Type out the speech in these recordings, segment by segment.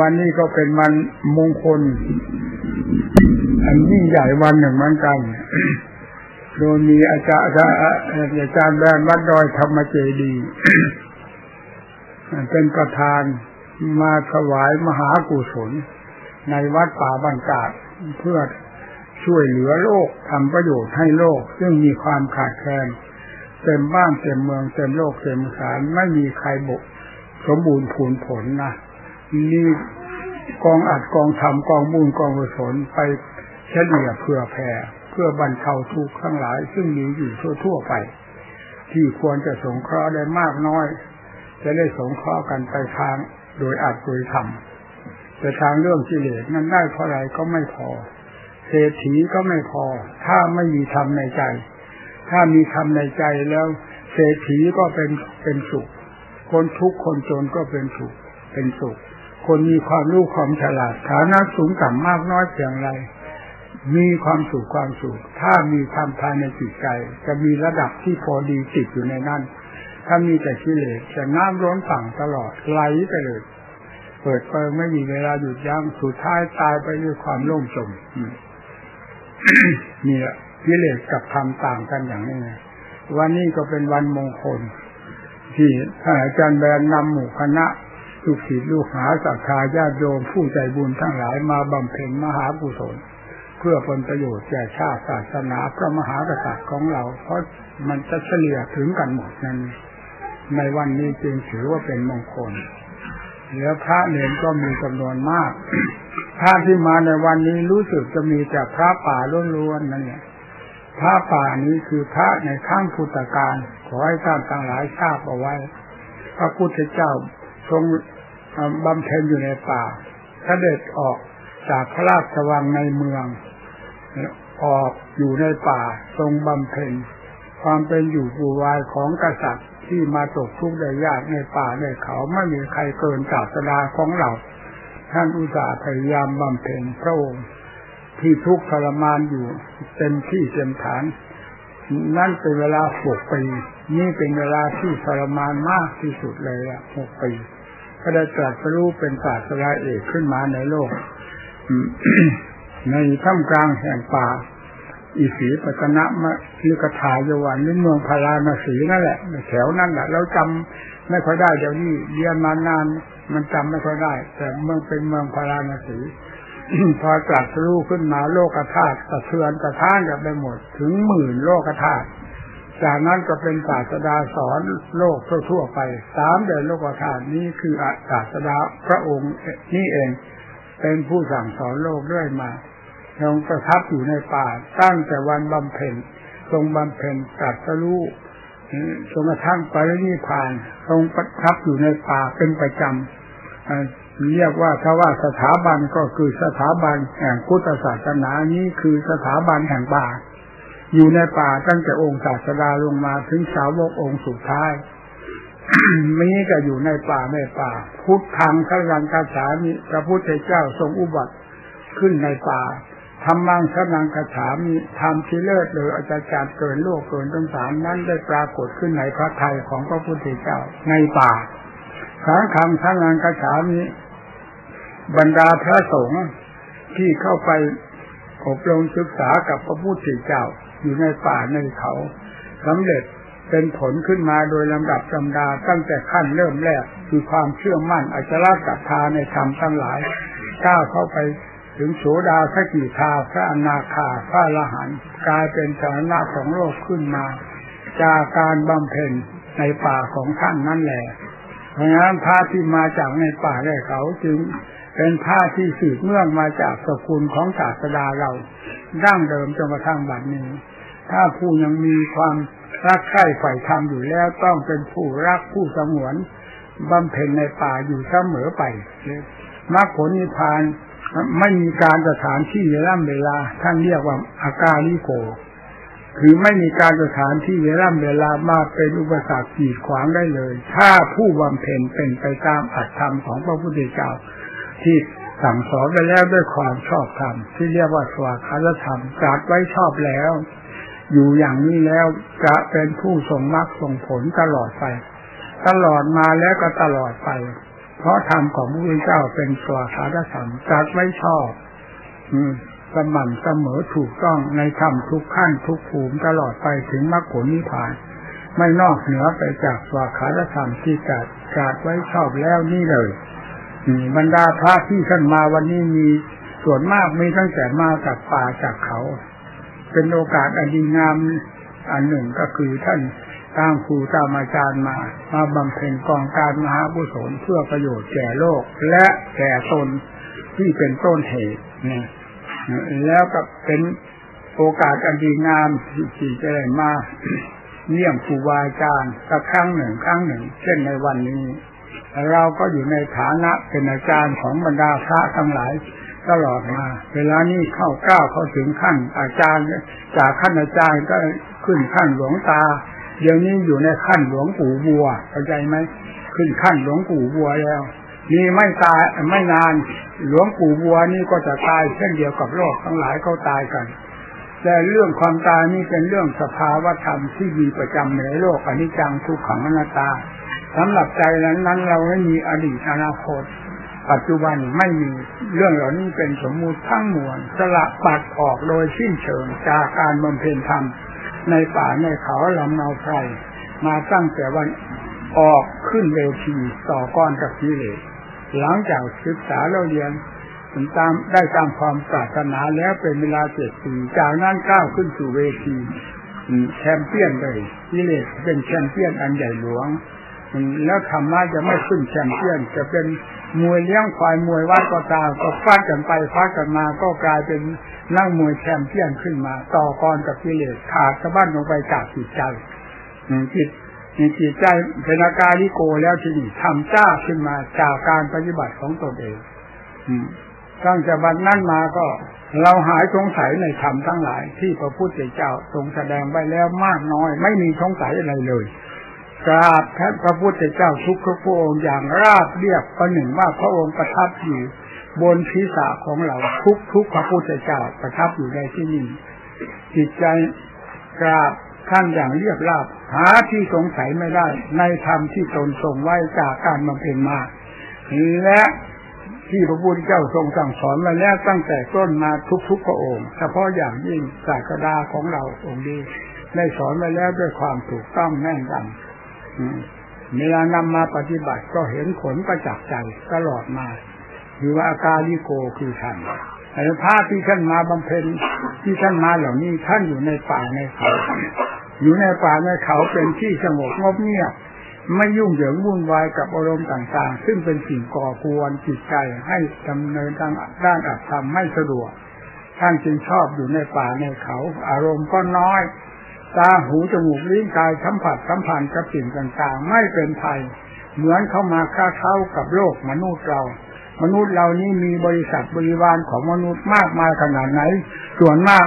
วันนี้ก็เป็นวันมงคล อันยิ่งใหญ่วันหนึ่งเหมือนกัน โดยมีอาจารย์อาจารย์แบนวัดดอยธรรมเจดีเป็นประธานมาถวายมหากุศล ในวัดป่าบันกาดเพื่อช่วยเหลือโลกทำประโยชน์ให้โลก ซึ่งมีความขาดแคลนเต็มบ้านเต็มเมืองเต็มโลกเต็มสารไม่มีใครบก สมบูรณ์ผลผลนะนี่กองอัดกองทำกองบุญกองกุศลไปเฉลี่ยเพื่อแผ่เพื่อบรรเทาทุกข์ทั้งหลาย ซึ่งมีอยู่ทั่วๆไป ที่ควรจะสงเคราะห์ได้มากน้อย จะได้สงเคราะห์กันไปทางโดยอัดโดยทำแต่ทางเรื่องกิเลสนั้นได้เท่าไรก็ไม่พอเศรษฐีก็ไม่พอ ถ้าไม่มีธรรมในใจ ถ้ามีธรรมในใจแล้ว เศรษฐีก็เป็นเป็นสุข คนทุกข์คนจนก็เป็นสุขเป็นสุข คนมีความรู้ความฉลาดฐานะสูงต่ำมากน้อยเพียงไร มีความสุขความสุข ถ้ามีธรรมภายในจิตใจ จะมีระดับที่พอดีติดอยู่ในนั้น ถ้ามีแต่กิเลสจะน้ำร้อนฝั่งตลอดไหลไปเลย เปิดเปิงไม่มีเวลาหยุดยั้งสุดท้ายตายไปด้วยความโล่งจมนี่แหละกิเลสกับธรรมต่างกันอย่างนี้วันนี้ก็เป็นวันมงคล ที่ท่านอาจารย์แบนนำหมู่คณะลูกศิษย์ลูกหาศรัทธาญาติโยมผู้ใจบุญทั้งหลายมาบำเพ็ญมหากุศล เพื่อผลประโยชน์แก่ชาติศาสนาพระมหากษัตริย์ของเรา เพราะมันจะเฉลี่ยถึงกันหมดนั้น ในวันนี้จึงถือว่าเป็นมงคลแล้วพระเนรก็มีจำนวนมาก พระที่มาในวันนี้รู้สึกจะมีแต่พระป่าล้วนๆนั่นเนี่ยพระป่านี้คือพระในข้างพุทธการ ขอให้ท่านทั้งหลายทราบเอาไว้ พระพุทธเจ้าทรงบำเพ็ญอยู่ในป่าเสด็จออกจากพระราชวังในเมือง ออกอยู่ในป่าทรงบำเพ็ญความเป็นอยู่ปูวายของกษัตริย์ที่มาตกทุกข์ได้ยากในป่าในเขาไม่มีใครเกินศาสดาของเรา ท่านอุตส่าห์พยายามบำเพ็ญพระองค์ที่ทุกข์ทรมานอยู่เต็มที่เต็มฐาน นั่นเป็นเวลาหกปีนี่เป็นเวลาที่ทรมานมากที่สุดเลยอะหกปีก็ได้ตรัสรู้เป็นศาสดาเอกขึ้นมาในโลก ในท่ามกลางแห่งป่าอิสีปัตนะมะลิกถายวันนี่เมืองพาราณสีนั่นแหละ แถวนั่นแหละเราจำไม่ค่อยได้เดี๋ยวนี้เรียนมานานมันจำไม่ค่อยได้ แต่เมืองเป็นเมืองพาราณสี พอตรัสรู้ขึ้นมาโลกธาตุสะเทือนกระท่านกันไปหมด ถึงหมื่นโลกธาตุจากนั้นก็เป็นศาสดาสอนโลกทั่วไปสามเดือนโลกธาตุนี้คือศาสดาพระองค์นี่เอง เป็นผู้สั่งสอนโลกเรื่อยมาทรงประทับอยู่ในป่าตั้งแต่วันบำเพ็ญทรงบำเพ็ญตรัสรู้จนกระทั่งปรินิพานทรงประทับอยู่ในป่าเป็นประจำ เรียกว่าถ้าว่าสถาบันก็คือสถาบันแห่งพุทธศาสนานี้คือสถาบันแห่งป่า อยู่ในป่าตั้งแต่องค์ศาสดาลงมาถึงสาวกองค์สุดท้ายมีก็อยู่ในป่าในป่า พุทธังขยังกาฉามิพระพุทธเจ้าทรงอุบัติขึ้นในป่าธรรมังขนังกฉามิธรรมที่เลิศเลยอาจารย์เกินโลกเกินต้องสารนั้นได้ปรากฏขึ้นในพระทัยของพระพุทธเจ้าในป่าสังฆังขนังกฉามิ บรรดาพระสงฆ์ที่เข้าไปอบรมศึกษากับพระพุทธเจ้า อยู่ในป่าในเขาสำเร็จเป็นผลขึ้นมาโดยลำดับลำดาตั้งแต่ขั้นเริ่มแรกคือความเชื่อมั่นอาจาศรัทาในธรรมทั้งหลายก้าวเข้าไปถึงโสดาสกิทาพระอนาคาพระละหันกลายเป็นสาระของโลกขึ้นมา จากการบำเพ็ญในป่าของท่านนั่นแหละเพราะงั้นพระที่มาจากในป่าแรกเขาจึง เป็นพระที่สืบเนื่องมาจากสกุลของศาสดาเราดั้งเดิมจนกระทั่งบัดนี้ ถ้าผู้ยังมีความรักใคร่ใฝ่ธรรมอยู่แล้วต้องเป็นผู้รักผู้สงวนบำเพ็ญในป่าอยู่เสมอไปมรรคผลนิพพานไม่มีการสถานที่เวลาเวลาท่านเรียกว่าอาการลิโก คือไม่มีการสถานที่เวลาเวลามาเป็นอุปสรรคขีดขวางได้เลย ถ้าผู้บำเพ็ญเป็นไปตามอัตธรรมของพระพุทธเจ้า ที่สั่งสอนไปแล้วด้วยความชอบธรรมที่เรียกว่าสวากาธรรมจัดไว้ชอบแล้ว อยู่อย่างนี้แล้วจะเป็นผู้ทรงมรรคทรงผลตลอดไป ตลอดมาแล้วก็ตลอดไป เพราะธรรมของพระพุทธเจ้าเป็นสวาสาธรรมจัดไว้ชอบ อืมสม่ำเสมอถูกต้องในธรรมทุกขั้นทุกภูมิตลอดไปถึงมรรคผลนิพพาน ไม่นอกเหนือไปจากสวาคาธรรมที่จัดจัดไว้ชอบแล้วนี่เลย บรรดาพระที่ท่านมาวันนี้มีส่วนมากมีตั้งแต่มาจากป่าจากเขา เป็นโอกาสอันดีงามอันหนึ่งก็คือท่านตามครูตามอาจารย์มา มาบำเพ็ญกองการมหาบุศลเพื่อประโยชน์แก่โลก และแก่ตนที่เป็นต้นเหตุเนี่ยแล้วก็เป็นโอกาสอันดีงามที่จะได้มาเยี่ยมครูบาอาจารย์สักครั้งหนึ่งครั้งหนึ่ง เช่นในวันนี้ เราก็อยู่ในฐานะเป็นอาจารย์ของบรรดาพระทั้งหลายตลอดมา เวลานี้เข้าก้าวเข้าถึงขั้นอาจารย์ จากขั้นอาจารย์ก็ขึ้นขั้นหลวงตา เดี๋ยวนี้อยู่ในขั้นหลวงปู่บัวเข้าใจไหมขึ้นขั้นหลวงปู่บัวแล้วนี่ไม่ตายไม่นานหลวงปู่บัวนี่ก็จะตายเช่นเดียวกับโลกทั้งหลายเขาตายกัน แต่เรื่องความตายนี่เป็นเรื่องสภาวธรรมที่มีประจำในโลกอนิจจังทุกขังอนัตตา สำหรับใจนั้นนั้นเราไม่มีอดีตอนาคต ปัจจุบันไม่มีเรื่องเหล่านี้เป็นสมมุติทั้งมวลสละปัดออกโดยสิ้นเชิงจากการบำเพ็ญธรรม ในป่าในเขาลำเนาไพรมาตั้งแต่วันออกขึ้นเวทีต่อก้อนกับกิเลสหลังจากศึกษาเราเรียนตามได้ตามความปรารถนาแล้วเป็นเวลาเจ็ดปีจากนั้นก้าวขึ้นสู่เวทีแชมเปี้ยนเลยกิเลสเป็นแชมเปี้ยนอันใหญ่หลวง แล้วธรรมะจะไม่ขึ้นแชมเปี้ยน จะเป็นมวยเลี้ยงควายมวยวัดก็ตามก็ฟาดกันไปฟาดกันมาก็กลายเป็นนั่งมวยแชมเปี้ยนขึ้นมา ต่อกรกับกิเลสขาดสะบั้นลงไปจากจิตใจจิตมีจิตใจเป็นอาการลิโกแล้วที่นี่ทำจ้าขึ้นมาจากการปฏิบัติของตนเองตั้งแต่บัดนั้นมาก็เราหายสงสัยในธรรมทั้งหลาย ที่พระพุทธเจ้าทรงแสดงไว้แล้วมากน้อย ไม่มีสงสัยอะไรเลย กราบแทบพระพุทธเจ้าทุกพระองค์อย่างราบเรียบประหนึ่งว่าพระองค์ประทับอยู่บนศีรษะของเราทุกทุกพระพุทธเจ้าประทับอยู่ในที่นี้จิตใจกราบท่านอย่างเรียบราบหาที่สงสัยไม่ได้ ในธรรมที่ตนทรงไว้จากการบำเพ็ญมาและที่พระพุทธเจ้าทรงสั่งสอนมาแล้วตั้งแต่ต้นมาทุกๆพระองค์เฉพาะอย่างยิ่งศาสดาของเราองค์นี้ได้สอนมาแล้วด้วยความถูกต้องแน่นยำ เวลานำมาปฏิบัติก็เห็นผลประจักษ์ใจตลอดมาหรือว่าอาการลิโกคือท่านแต่พระที่ท่านมาบำเพ็ญที่ท่านมาเหล่านี้ท่านอยู่ในป่าในเขาอยู่ในป่าในเขาเป็นที่สงบงบเงียบไม่ยุ่งเหยิงวุ่นวายกับอารมณ์ต่าง ๆ ซึ่งเป็นสิ่งก่อกวนจิตใจให้ดำเนินทางด้านอัตธรรมไม่สะดวกท่านจึงชอบอยู่ในป่าในเขา อารมณ์ก็น้อย ตาหูจมูกลิ้นกายสัมผัสสัมพันธ์กับสิ่งต่างๆ ไม่เป็นภัย เหมือนเข้ามาค้าเข้ากับโลกมนุษย์เรา มนุษย์เรานี้มีบริษัทบริวารของมนุษย์มากมายขนาดไหน ส่วนมาก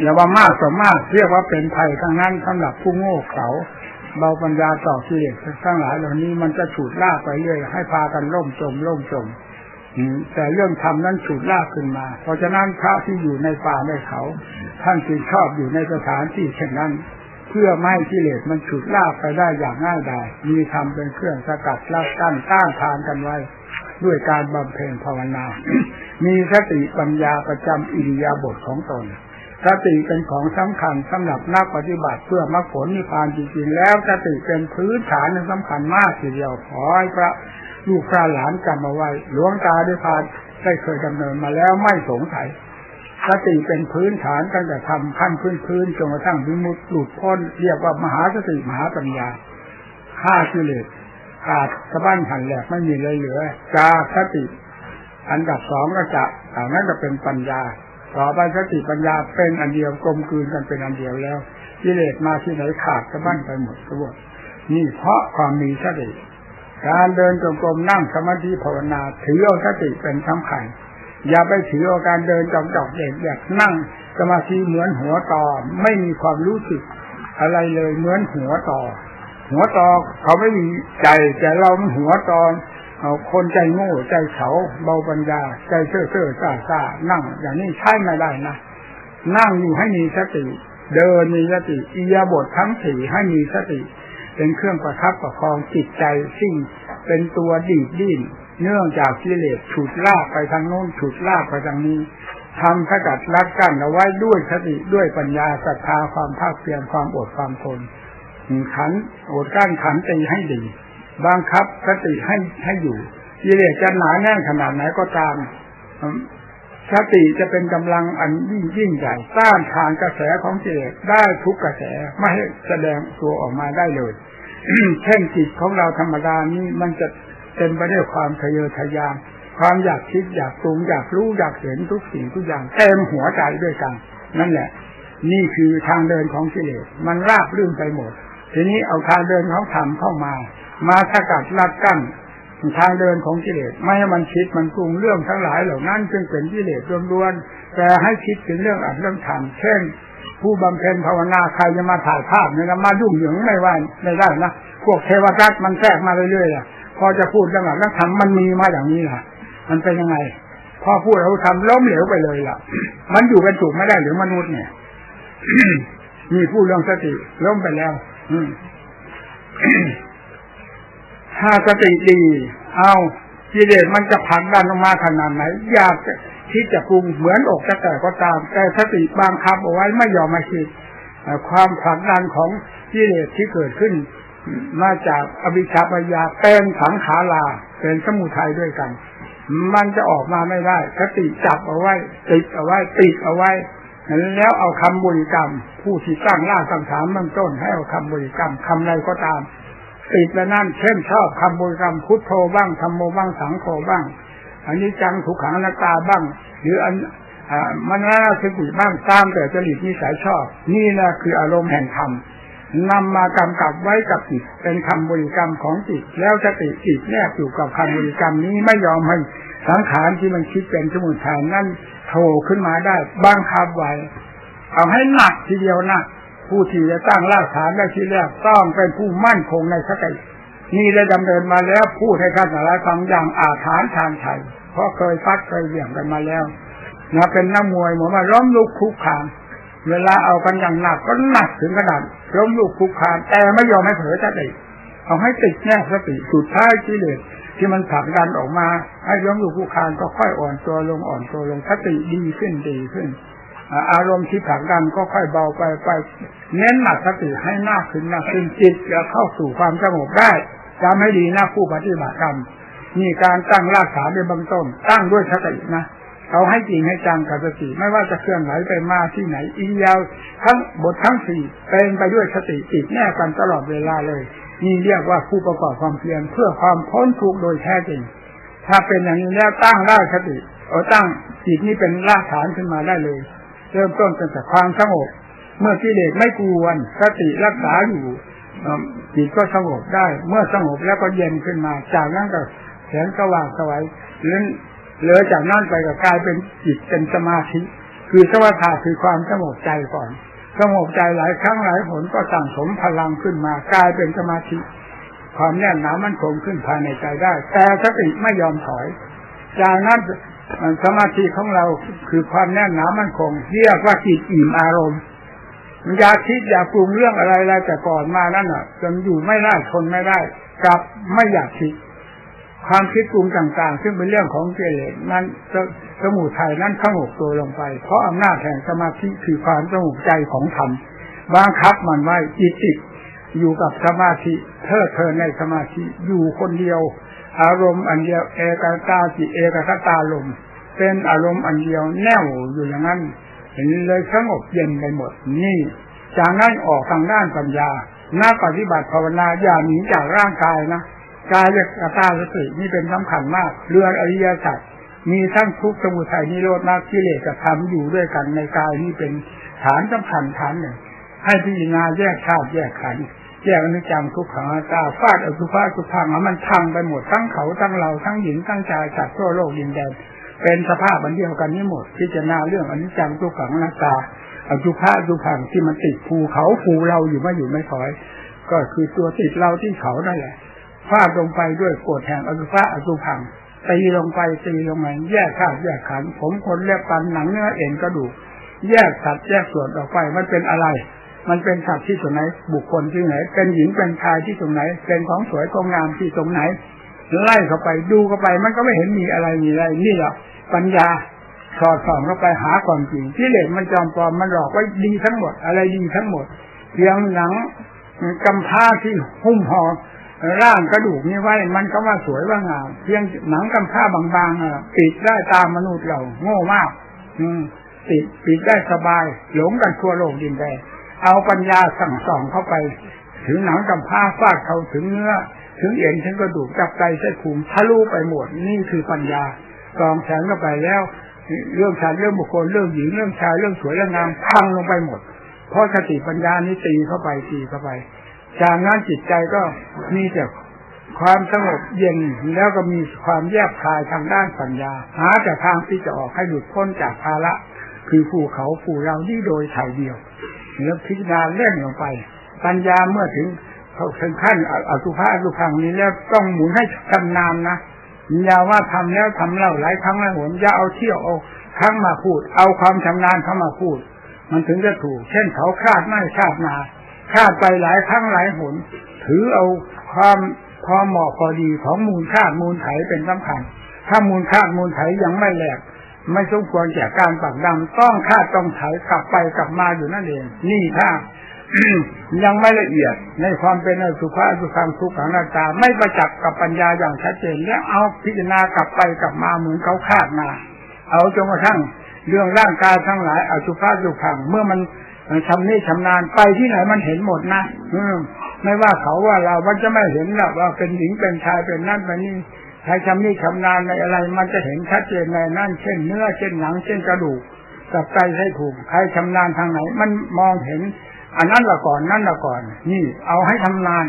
อย่าว่ามากต่อมากเรียกว่าเป็นภัยทั้งนั้นสำหรับผู้โง่เขาเบาปัญญาต่อกิเลสทั้งหลายเหล่านี้มันจะฉุดลากไปเรื่อยให้พากันล่มจมล่มจม แต่เรื่องธรรมนั้นฉุดลากขึ้นมา เพราะฉะนั้นพระที่อยู่ในป่าในเขา ท่านจึงชอบอยู่ในสถานที่เช่นนั้น เพื่อไม่ให้กิเลสมันฉุดลากไปได้อย่างง่ายดายมีธรรมเป็นเครื่องสกัดลักกั้นต้านทานกันไว้ ด้วยการบำเพ็ญภาวนา มีสติปัญญาประจำอิริยาบถของตนสติเป็นของสำคัญสำหรับนักปฏิบัติเพื่อมรรคผลนิพพานจริงๆแล้วสติเป็นพื้นฐานสำคัญมากทีเดียวขอให้พระ ลูกพระหลานจำเอาไว้ หลวงตาได้พานได้เคยดำเนินมาแล้วไม่สงสัยสติเป็นพื้นฐานตั้งแต่ทำขั้นพื้นพื้นจนกระทั่งวิมุตติหลุดพ้นเรียกว่ามหาสติมหาปัญญาฆ่ากิเลสขาดสะบั้นหันแหลกไม่มีเลยเหลือจาสติ อันดับสองก็จะอันนั้นก็เป็นปัญญา ต่อไปสติปัญญาเป็นอันเดียวกลมกลืนกันเป็นอันเดียวแล้วกิเลสมาที่ไหนขาดสะบั้นไปหมดทั้งหมดนี่เพราะความมีสติ การเดินจงกรมนั่งสมาธิภาวนา ถือเอาสติเป็นสำคัญอย่าไปถือเอาการเดินจอกจอกเด็กอยากนั่งสมาธิเหมือนหัวต่อไม่มีความรู้สึก อะไรเลยเหมือนหัวต่อ หัวต่อเขาไม่มีใจแต่เราหัวต่อเอาคนใจโง่ใจเขาเบาปัญญา ใจเซ่อเซ่อซ่าซ่านั่ง อย่างนี้ใช่ไม่ได้นะนั่งอยู่ให้มีสติ เดินมีสติอียาบททั้งสี่ให้มีสติ เป็นเครื่องประคับประคองจิตใจซึ่งเป็นตัวดีดดิ้นเนื่องจากกิเลสฉุดลากไปทางโน้นฉุดลากไปทางนี้ทำขกัดรัดกั้นเอาไว้ด้วยสติด้วยปัญญาศรัทธาความภาคเพียรความอดความทนขันอดกั้นขันตีให้ดีบังคับสติให้ให้อยู่กิเลสจะหนาแน่นขนาดไหนก็ตามสติจะเป็นกำลังอันยิ่งยิ่งใหญ่ต้านทานกระแสของกิเลสได้ทุกกระแสไม่ให้แสดงตัวออกมาได้เลย เช่นจิตของเราธรรมดานี้มันจะเต็มไปด้วยความทะเยอทะยานความอยากคิดอยากปรุงอยากรู้อยากเห็นทุกสิ่งทุกอย่างเต็มหัวใจด้วยกัน นั่นแหละ นี่คือทางเดินของกิเลสมันราบรื่นไปหมด ทีนี้เอาทางเดินของธรรมเข้ามา มาสกัดลัดกั้นทางเดินของกิเลสไม่ให้มันคิดมันปรุงเรื่องทั้งหลายเหล่านั้นจึงเป็นกิเลสล้วนๆแต่ให้คิดถึงเรื่องอัดเรื่องธรรมเช่น ผู้บำเพ็ญภาวนาใครจะมาถ่ายภาพเนี่ยนะมายุ่งเหยิงไม่ว่าไม่ได้นะพวกเทวทัตมันแทรกมาเรื่อยๆอะพอจะพูดเรื่องอัดเรื่งธรรมมันมีมาอย่างนี้แหละมันเป็นยังไง พอพูดเราทำล้มเหลวไปเลยล่ะ มันอยู่เป็นถูกไม่ได้หรือมนุษย์เนี่ยมีผู้เรื่องสติล้มไปแล้ว อืถ้าสติดี เอากิเลสมันจะผักดันออกมาขนาดไหนอยาก ที่จะปรุงเหมือนอกจะแต่ก็ตาม แต่สติบางคับเอาไว้ไม่ยอมมาคิดความผักดันของกิเลสที่เกิดขึ้น มาจากอวิชชาปัญญาเป็นสังขาราเป็นสมุทัยด้วยกัน มันจะออกมาไม่ได้สติจับเอาไว้ ติดเอาไว้ ติดเอาไว้แล้วเอาคำบริกรรม ผู้ที่ตั้งล่าสังขารมันต้น ให้เอาคำบริกรรมคำใดก็ตามติดแล้วนั่นเช่นชอบคำบริกรรมพุทโธบ้างธรรมโมบ้างสังโฆบ้าง อันนี้จังถูกขังนาตาบ้าง หรืออันมันน่าสติบ้างตามแต่จริตนิสัยชอบ นี่นะคืออารมณ์แห่งธรรมนำมากำกับไว้กับจิตเป็นคำบริกรรมของจิต แล้วสติจิตแนบอยู่กับคำบริกรรมนี้ไม่ยอมให้สังขารที่มันคิดเป็นสมุทัยนั่นโผล่ขึ้นมาได้บ้างคับไว้เอาให้หนักทีเดียวนะผู้ที่จะตั้งรากฐานได้ที่แรกต้องเป็นผู้มั่นคงในสติ นี่ได้ดำเนินมาแล้วพูดให้ท่านหลายฟังอย่างอาถานทางไทยเพราะเคยฟัดเคยเหวี่ยงกันมาแล้วนะเป็นนักมวยเหมือนว่าล้มลุกคุกคานเวลาเอากันอย่างหนักก็หนักถึงขนาดล้มลุกคุกคานแต่ไม่ยอมให้เผลอสติเอาให้ติดแน่สติสุดท้ายกิเลสที่มันผลักดันออกมา ให้ล้มลุกคุกคานก็ค่อยอ่อนตัวลงอ่อนตัวลงสติดีขึ้นดีขึ้น อารมณ์ที่ผลักดันก็ค่อยเบาไปไป เน้นหนักสติให้มาขึ้นมากขึ้นจิตจะเข้าสู่ความสงบได้จำให้ดีนะผู้ปฏิบัติธรรมมีการตั้งรากฐานในบางต้น ตั้งด้วยสตินะเอาให้จริงให้จังกับสติไม่ว่าจะเคลื่อนไหวไปมาที่ไหนอินยาวทั้งบททั้งสี่เป็นไปด้วยสติจิตแน่กันตลอดเวลาเลย นี่เรียกว่าผู้ประกอบความเพียรเพื่อความพ้นทุกข์โดยแท้จริง ถ้าเป็นอย่างนี้แล้วตั้งได้สติเอาตั้งจิตนี้เป็นรากฐานขึ้นมาได้เลย เริ่มต้นตั้งแต่ความสงบเมื่อกิเลสไม่กวนสติรักษาอยู่จิตก็สงบได้ เมื่อสงบแล้วก็เย็นขึ้นมา จากนั้นก็แสงสว่างสวัยเลื่อนเหลือจากนั้นไปก็กลายเป็นจิตเป็นสมาธิ คือสวัสดิ์คือความสงบใจก่อน สงบใจหลายครั้งหลายผลก็สั่งสมพลังขึ้นมากลายเป็นสมาธิ ความแน่นหนามันคงขึ้นภายในใจได้ แต่สติไม่ยอมถอย จากนั้น สมาธิของเราคือความแน่นหนามั่นคงเรียกว่าจิตอิ่มอารมณ์อย่าคิดอย่าปรุงเรื่องอะไรอะไรแต่ก่อนมานั่นอะจนอยู่ไม่ได้ทนไม่ได้กลับไม่อยากคิด ความคิดปรุงต่างๆ ซึ่งเป็นเรื่องของเกลสนั้นสมุทัยนั้นสงบตัวลงไป เพราะอำนาจแห่งสมาธิคือความสงบใจของธรรมบังคับมันไว้จิตติดอยู่กับสมาธิเธอเธอในสมาธิอยู่คนเดียว อารมณ์อันเดียวเอกตาจิเอกคตาลมเป็นอารมณ์อันเดียวแน่วอยู่อย่างนั้นเห็นเลยสงบเย็นไปหมด นี่ จากนั้นออกทางด้านปัญญาหน้าปฏิบัติภาวนาอย่าหนีจากร่างกายนะกายกับตาสตินี่เป็นสำคัญมาก เรื่องอริยสัจมีทั้งทุกสมุทัยนิโรธมากกิเลสกับธรรมอยู่ด้วยกันในกายนี่เป็นฐานสำคัญฐานหนึ่งให้พิจารณาแยกธาตุแยกขันธ์ แยกอนิจจังทุกขังตาฟาดอสุภาสุพังมันพังไปหมดทั้งเขาทั้งเราทั้งหญิงทั้งชายสัตว์ทั่วโลกยินแดนเป็นสภาพอันเดียวกันนี้หมด พิจารณาเรื่องอนิจจังทุกขังนาตาอสุภาสุพังที่มันติดภูเขาภูเราอยู่ไม่อยู่ไม่ถอย ก็คือตัวติดเราที่เขานั่นแหละฟาดลงไปด้วยกดแห่งอสุภาอสุพังตีลงไปตีลงมาแยกข้าแยกขัน ผมคนเล็บปันหนังเนื้อเอ็นกระดูกแยกสัตว์แยกส่วนออกไปมันเป็นอะไร มันเป็นสัตว์ที่ตรงไหน บุคคลที่ไหน เป็นหญิงเป็นชายที่ตรงไหน เป็นของสวยของงามที่ตรงไหน ไล่เข้าไปดูเข้าไป มันก็ไม่เห็นมีอะไรมีอะไรนี่แหละปัญญาสอดส่องเข้าไปหาความจริงที่เหล็กมันจอมปลอมมันหลอกไว่าดีทั้งหมด อะไรดีทั้งหมดเพียงหนังกำพร้าที่หุ้มห่อร่างกระดูกนี้ไว้ มันก็ว่าสวยว่างามเพียงหนังกำพร้าบางๆอะปิดได้ตามมนุษย์เรา โง่มาก อืมปิดปิดได้สบาย หลงกันทั่วโลกดินแดน เอาปัญญาสั่งสอนเข้าไป ถึงหนังกำพร้าฟาดเขาถึงเนื้อ ถึงเอ็นถึงกระดูกจับใจเส้นภูมทะลุไปหมดนี่คือปัญญากองแสงเข้าไปแล้ว เรื่องชายเรื่องบุคคลเรื่องหญิงเรื่องชายเรื่องสวยเรื่องงามพังลงไปหมด เพราะสติปัญญานี้ตีเข้าไปตีเข้าไปจากนั้นจิตใจก็มีแต่ความสงบเย็นแล้วก็มีความแยบคายทางด้านปัญญา หาแต่ทางที่จะออกให้หลุดพ้นจากภาระ คือภูเขาภูเราที่โดยถ่ายเดียว แล้วพิจารณาเล่นลงไป ปัญญาเมื่อถึงเขาถึงขั้นอสุภะอสุพังนี้แล้วต้องหมุนให้ชำนาญนะอย่าว่าทำแล้วทำเล่าหลายครั้งหลายหนอย่าเอาเที่ยวเอาครั้งมาพูด เอาความชำนาญเข้ามาพูด มันถึงจะถูก เช่นเขาคาดไม่คาดนาคาดไปหลายครั้งหลายหน ถือเอาความพอเหมาะพอดีของมูลคาดมูลไถเป็นสำคัญ ถ้ามูลคาดมูลไถยังไม่แหลก ไม่สมควรแก่การปักดำต้องคาดต้องไถกลับไปกลับมาอยู่นั่นเอง นี่ถ้ายังไม่ละเอียดในความเป็นอสุภะสุขังทุกขังนาตา ไม่ประจักษ์กับปัญญาอย่างชัดเจนแล้วเอาพิจารณากลับไปกลับมาเหมือนเขาคาดมา เอาจนกระทั่งเรื่องร่างกายทั้งหลายอสุภะสุขังเมื่อมันชำนิชำนาญไปที่ไหนมันเห็นหมดนะ อืไม่ว่าเขาว่าเรามันจะไม่เห็นหรอกว่าเป็นหญิงเป็นชายเป็นนั่นเป็นนี่ ใครชำนิชำนาญในอะไร มันจะเห็นชัดเจนในนั่นเช่นเนื้อเช่นหนัง เช่นกระดูกกับใจให้ถูกใครชำนาญทางไหน มันมองเห็น อันนั้นละก่อนนั่นละก่อน นี่ เอาให้ทำนาน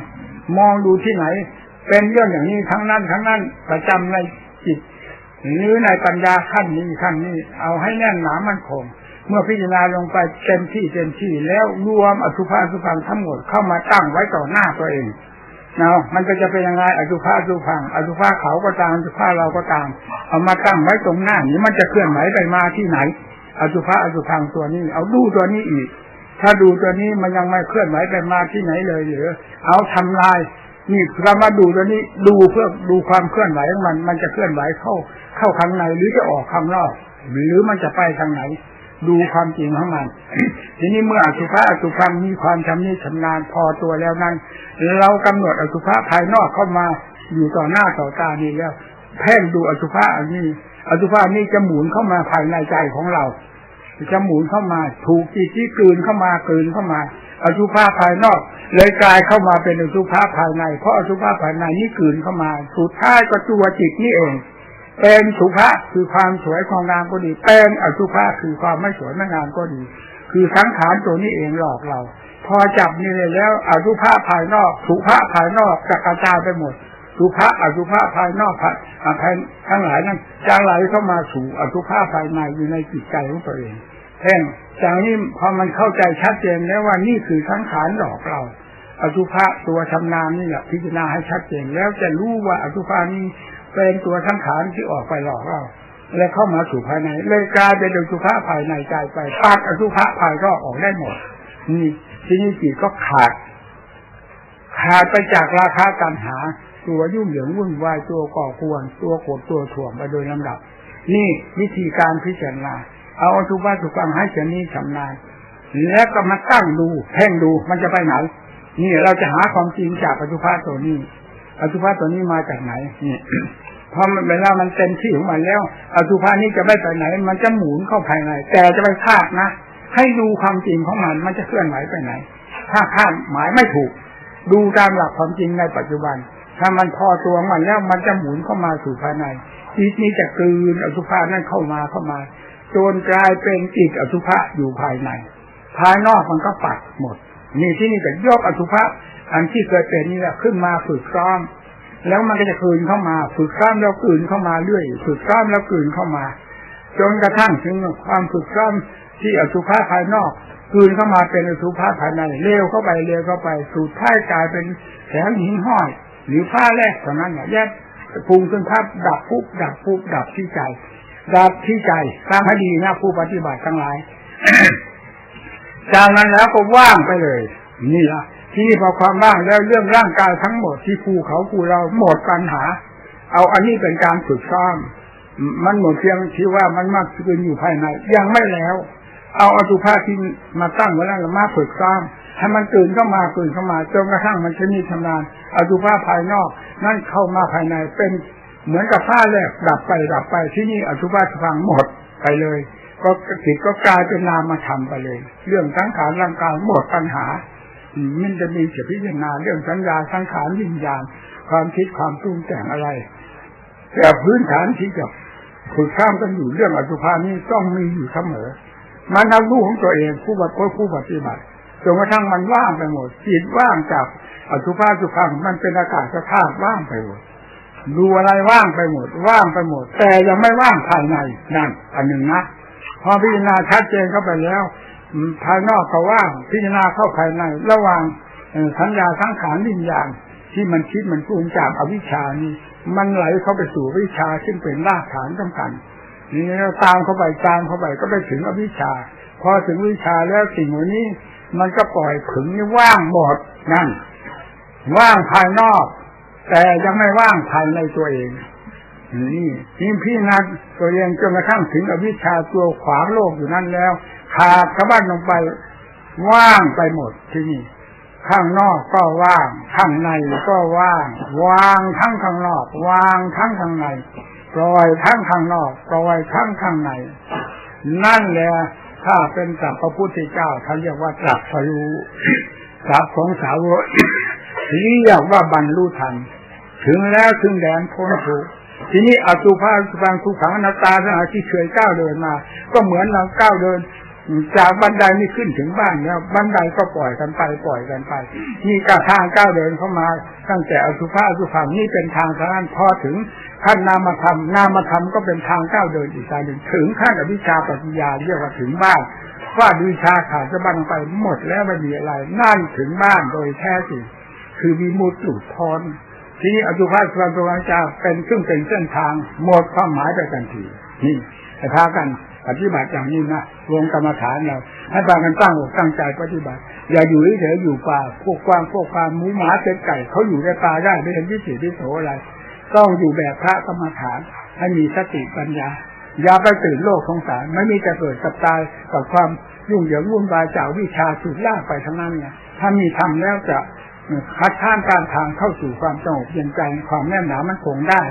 มองดูที่ไหน เป็นเรื่องอย่างนี้ทั้งนั้นทั้งนั้นประจำในจิตหรือในปัญญาขั้นนี้ขั้นนี้ เอาให้แน่นหนามันคงเมื่อพิจารณาลงไปเต็มที่เต็มที่แล้วรวมอสุภะสุพังทั้งหมดเข้ามาตั้งไว้ต่อหน้าตัวเอง เนาะมันก็จะเป็นยังไงอสุภะสุพังอสุภะเขาก็ตามอสุภะเราก็ตาม เอามาตั้งไว้ตรงหน้านี้มันจะเคลื่อนไหวไปมาที่ไหนอสุภะอสุพังตัวนี้ เอาดูตัวนี้อีก ถ้าดูตัวนี้มันยังไม่เคลื่อนไหวไปมาที่ไหนเลยหรือเอาทำลายนี่เรามาดูตัวนี้ดูเพื่อดูความเคลื่อนไหวของมัน มันจะเคลื่อนไหวเข้าเข้าข้างในหรือจะออกข้างนอก หรือมันจะไปทางไหน ดูความจริงของมัน ทีนี้เมื่ออสุภะอสุพังมีความชำนิชำนาญพอตัวแล้วนั้น เรากำหนดอสุภะภายนอกเข้ามาอยู่ต่อหน้าต่อตานี่แล้วเพ่งดูอสุภะอันนี้ อสุภะนี้จะหมุนเข้ามาภายในใจของเรา จะหมุนเข้ามา ถูกจิตที่กลืนเข้ามากลืนเข้ามา อสุภะภายนอก เลยกลายเข้ามาเป็นอสุภะภายใน เพราะอสุภะภายในนี่กลืนเข้ามา สุดท้ายก็ตัวจิตนี่เอง เป็นสุภะคือความสวยความงามก็ดี เป็นอสุภะคือความไม่สวยไม่งามก็ดี คือสังขารตัวนี้เองหลอกเรา พอจับนี่เลยแล้วอสุภะภายนอกสุภะภายนอกจะกระจายไปหมดสุภะอสุภะภายนอกภายทั้งหลายนั้นจะไหลเข้ามาสู่อสุภะภายในอยู่ในจิตใจของตัวเองแห่งจากนี้พอมันเข้าใจชัดเจนแล้วว่านี่คือสังขารหลอกเราอสุภะตัวชำนาญนี่แหละพิจารณาให้ชัดเจนแล้วจะรู้ว่าอสุภะนี้ เป็นตัวสังขารที่ออกไปหลอกเราและเข้ามาสู่ภายใน เลยกลายเป็นอสุภะภายในใจไปตัดอสุภะภายนอกออกได้หมด นี่ที่นี่จิตก็ขาด ขาดไปจากราคาการหา ตัวยุ่งเหยิงวุ่นวายตัวก่อควร ตัวโกรธตัวถ่วงไปโดยลำดับ นี่วิธีการพิจารณาเอาอสุภะสุฟังให้เจนี้ชำนาญแล้วก็มาตั้งดูเพ่งดูมันจะไปไหนนี่เราจะหาความจริงจากอสุภะตัวนี้อสุภะตัวนี้มาจากไหนนี่ พอเวลามันเต็มที่ของมันแล้วอสุภะนี้จะไม่ไปไหน มันจะหมุนเข้าภายใน แต่จะไปคาดนะ ให้ดูความจริงของมัน มันจะเคลื่อนไหวไปไหน ถ้าคาดหมายไม่ถูก ดูตามหลักความจริงในปัจจุบัน ถ้ามันพอตัวมันแล้วมันจะหมุนเข้ามาสู่ภายในจิตนี้จะกลืนอสุภะนั่นเข้ามาเข้ามาจนกลายเป็นจิตอสุภะอยู่ภายใน ภายนอกมันก็ปัดหมด นี่ที่นี่ก็ยกอสุภะอันที่เคยเป็นนี่แหละขึ้นมาฝึกซ้อม แล้วมันก็จะคืนเข้ามา ฝึกซ้อมแล้วคืนเข้ามาเรื่อย ฝึกซ้อมแล้วคืนเข้ามา จนกระทั่งถึงความฝึกซ้อมที่อสุภะภายนอก คืนเข้ามาเป็นอสุภะภายในเร็วเข้าไปเร็วเข้าไปสุดท้ายกลายเป็นแสงหินห้อย หรือผ้าแรกเท่านั้นแยกพุงขึ้นภาพดับปุ๊บดับปุ๊บดับที่ใจ ดับที่ใจสร้างให้ดีนะผู้ปฏิบัติทั้งหลายจากนั้นแล้วก็ว่างไปเลย นี่ละ ที่นี่พอความว่างแล้วเรื่องร่างกายทั้งหมดที่ภูเขาภูเราหมดปัญหา เอาอันนี้เป็นการฝึกซ้อมมันหมดเพียงที่ว่ามันมากขึ้นอยู่ภายใน ยังไม่แล้ว เอาอสุภาที่มาตั้งไว้แล้วมาฝึกซ้อมให้มันตื่นเข้ามาตื่นเข้ามาจนกระทั่งมันชนิดชำนาญอสุภาภายนอก นั่นเข้ามาภายในเป็นเหมือนกับผ้าแลกดับไปดับไปที่นี่อสุภาสพังหมดไปเลย ก็จิตก็กลายเป็นนามมาทำไปเลย เรื่องสังขารร่างกายหมดปัญหา มันจะมีเสียพิจารณาเรื่องสัญญาสังขารวิญญาณ ความคิดความปรุงแต่งอะไร แต่พื้นฐานที่จะฝึกข้ามกันอยู่เรื่องอสุภานี้ต้องมีอยู่เสมอ มันเอารู้ของตัวเองผู้บัติผู้ปฏิบัติจนกระทั่งมันว่างไปหมดจิตว่างจากอสุภาสุพังมันเป็นอากาศธาตุว่างไปหมดดูอะไรว่างไปหมด ว่างไปหมด แต่ยังไม่ว่างภายในนั่นอันหนึ่งนะพอพิจารณาชัดเจนเข้าไปแล้ว ภายนอกก็ว่างพิจารณาเข้าภายใน ระหว่างสัญญาสังขารวิญญาณที่มันคิดมันปรุงจากอวิชชานี่มันไหลเข้าไปสู่วิชาซึ่งเป็นรากฐานสำคัญนี่เราตามเข้าไปตามเข้าไปก็ไปถึงอวิชชา พอถึงวิชาแล้วสิ่งเหล่านี้ มันก็ปล่อยผึงนี่ว่างหมดนั่นว่างภายนอก แต่ยังไม่ว่างภายในตัวเอง นี่นี่พี่นักตัวเองจนกระทั่งถึงอวิชชาตัวขวางโลกอยู่นั่นแล้ว ขาดสะบั้นลงไป ว่างไปหมดที่นี่ ข้างนอกก็ว่าง ข้างในก็ว่าง วางทั้งข้างนอก วางทั้งข้างในปล่อยทั้งข้างนอกปล่อยทั้งข้างใน นั่นแหละถ้าเป็นสัพพระพุทธเจ้าเขาเรียกว่าตรัสรู้สัพของสาวกเรียกว่าบรรลุธรรมถึงแล้วถึงแดนพ้นทุก ทีนี้อสุภาสุพังทุขังอนัตตาที่เคยก้าวเดินมา ก็เหมือนเราก้าวเดิน จากบันไดนี่ขึ้นถึงบ้านแล้วบันไดก็ปล่อยกันไปปล่อยกันไป นี่กทางก้าวเดินเข้ามา ตั้งแต่อสุภาสุพังนี่เป็นทางทางพอถึงขั้นนามธรรมนามธรรมก็เป็นทางก้าวเดินอีกทางหนึ่งถึงขั้นอวิชชาปัญญาเรียกว่าถึงบ้านว่าวิชาขาดจะบันไปหมดแล้วไม่มีอะไร นั่นถึงบ้านโดยแท้จริงคือมีมุดหลุดพ้น ทีนี้อสุภาสุพังตัวจาเป็นซึ่งเป็นเส้นทางหมดความหมายไปทันที นี่แต่พากันปฏิบัติอย่างนี้นะรวมกรรมฐานเราให้พากันตั้งอกตั้งใจปฏิบัติ อย่าอยู่เฉยอยู่ป่าพวกกวางพวกปลาหมูหมาเป็ดไก่เขาอยู่ในป่าได้ไม่เห็นวิสิวิโสอะไร ต้องอยู่แบบพระกรรมฐาน ให้มีสติปัญญา อย่าไปตื่นโลกสงสารไม่มีจะเกิดกับตายกับความยุ่งเหยิงวุ่นวายจากวิชาสุดล่าไปทั้งนั้นเนี่ยถ้ามีทำแล้วจะ คัดค้านการทางเข้าสู่ความสงบเย็นใจความแน่นหนามันคงได้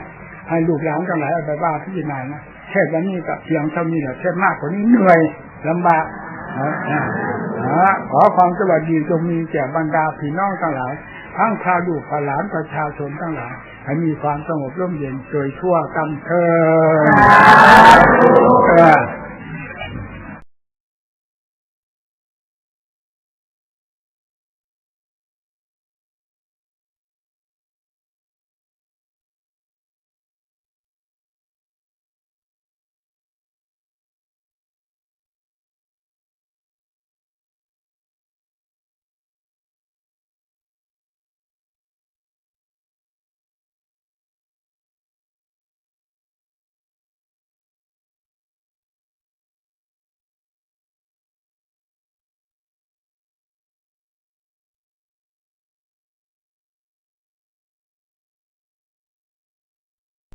ให้ลูกหลานทั้งหลายเอาไปว่าพิจารณานะเทศวันนี้กับเพียงเท่านี้แหละเทศมากกว่านี้เหนื่อยลำบากขอความสวัสดีจงมีแก่บรรดาพี่น้องทั้งหลาย ทั้งชาวลูกหลานประชาชนทั้งหลายให้มีความสงบร่มเย็นโดยทั่วกันเธอ